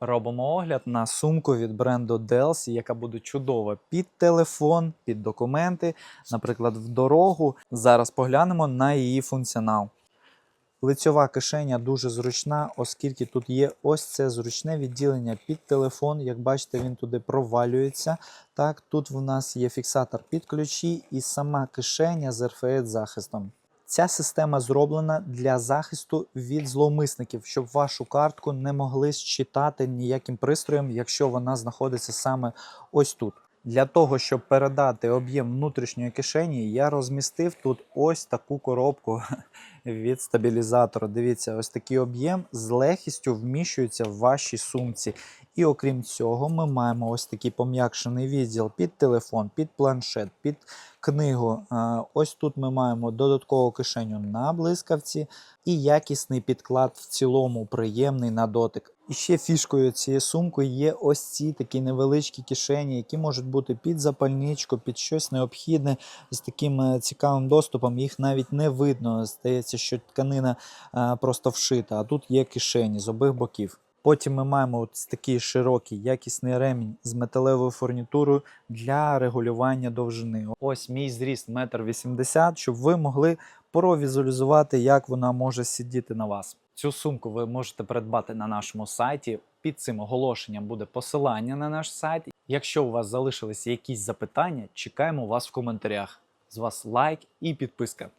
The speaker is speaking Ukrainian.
Робимо огляд на сумку від бренду Delsi, яка буде чудова під телефон, під документи, наприклад, в дорогу. Зараз поглянемо на її функціонал. Лицьова кишеня дуже зручна, оскільки тут є ось це зручне відділення під телефон. Як бачите, він туди провалюється. Так, тут в нас є фіксатор під ключі і сама кишеня з RFID захистом. Ця система зроблена для захисту від зловмисників, щоб вашу картку не могли считати ніяким пристроєм, якщо вона знаходиться саме ось тут. Для того, щоб передати об'єм внутрішньої кишені, я розмістив тут ось таку коробку від стабілізатора. Дивіться, ось такий об'єм з легкістю вміщується в вашій сумці. І окрім цього, ми маємо ось такий пом'якшений відділ під телефон, під планшет, під книгу. Е, Ось тут ми маємо додаткову кишеню на блискавці і якісний підклад в цілому, приємний на дотик. І ще фішкою цієї сумки є ось ці такі невеличкі кишені, які можуть бути під запальничку, під щось необхідне з таким е, цікавим доступом. Їх навіть не видно. Здається, що тканина е, просто вшита, а тут є кишені з обох боків. Потім ми маємо ось такий широкий якісний ремінь з металевою фурнітурою для регулювання довжини. Ось мій зріст 1,80 м, щоб ви могли провізуалізувати, як вона може сидіти на вас. Цю сумку ви можете придбати на нашому сайті. Під цим оголошенням буде посилання на наш сайт. Якщо у вас залишилися якісь запитання, чекаємо вас в коментарях. З вас лайк і підписка.